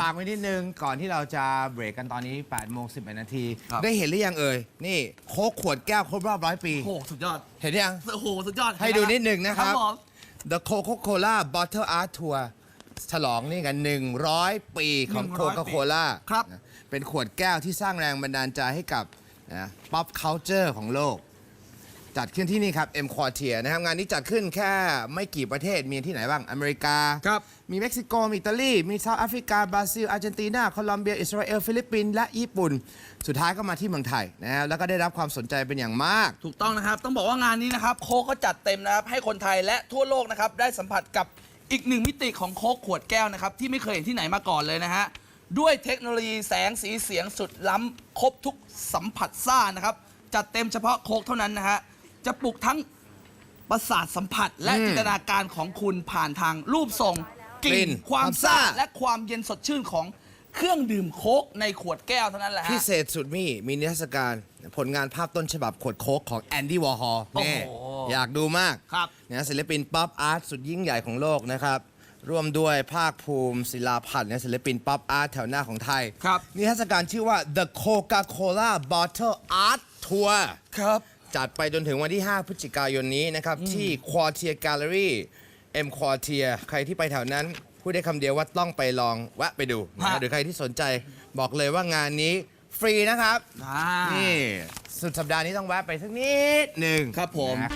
ฝากไว้นิดนึงก่อนที่เราจะเบรกกันตอนนี้8โมง11นาที ครับ ได้เห็นหรือยังเอ่ย นี่โค้กขวดแก้วครบรอบร้อยปี โอ้โหสุดยอดเห็นหรือยัง โอ้โหสุดยอดให้ดูนิดหนึ่งนะครับ ผม The Coca-Cola Bottle Art Tour ฉลองนี่กัน 100 ปีของ100 Coca-Cola ครับนะเป็นขวดแก้วที่สร้างแรงบันดาลใจให้กับนะ pop culture ของโลก จัดขึ้นที่นี่ครับ M Quartier นะครับงานนี้จัดขึ้นแค่ไม่กี่ประเทศมีที่ไหนบ้างอเมริกา ครับ มีเม็กซิโก มีอิตาลี มีเซาท์แอฟริกา บราซิล อาร์เจนตินา โคลอมเบีย อิสราเอล ฟิลิปปินส์ และญี่ปุ่น สุดท้ายก็มาที่เมืองไทยนะครับแล้วก็ได้รับความสนใจเป็นอย่างมาก ถูกต้องนะครับ ต้องบอกว่างานนี้นะครับ โค้กก็จัดเต็มนะครับ ให้คนไทยและทั่วโลกนะครับ ได้สัมผัสกับอีกหนึ่งมิติของโค้กขวดแก้วนะครับ ที่ไม่เคยเห็นที่ไหนมาก่อนเลยนะฮะ ด้วยเทคโนโลยีแสงสีเสียงสุดล้ำครบทุกสัมผัสซ่านะครับ จัดเต็มเฉพาะโค้กเท่านั้นนะฮะ จะปลุกทั้งประสาทสัมผัส และอืมจินตนาการของคุณผ่านทางรูปทรงกกลิ่ลิ่นนความความซ่าซ่าและความเย็นสดชื่นของเครื่องดื่มโค้กในขวดแก้วเท่านั้นแหละฮะ พิเศษสุดมีมีนิทรรศการผลงานภาพต้นฉบับขวดโค้กของแอนดี้วอร์ฮอลโอ้โหอยากดูมากครับ นะศิลปินป๊อปอาร์ตสุดยิ่งใหญ่ของโลกนะครับ ร่วมด้วยภาคภูมิศิลาพันธ์นะศิลปินป๊อปอาร์ตแถวหน้าของไทย ครับ นิทรรศการชื่อว่า The Coca-Cola Bottle Art Tour ครับ จัดไปจนถึงวันที่ 5 พฤศจิกายนนี้นะครับ ที่ Quartier Gallery M Quartier ใครที่ไปแถวนั้นพูดได้คำเดียวว่าต้องไปลองแวะไปดูนะฮะหรือใครที่สนใจบอกเลยว่างานนี้ฟรีนะครับ อ่านี่ สุดสัปดาห์นี้ต้องแวะไปสักนิดหนึ่ง ครับผม นะ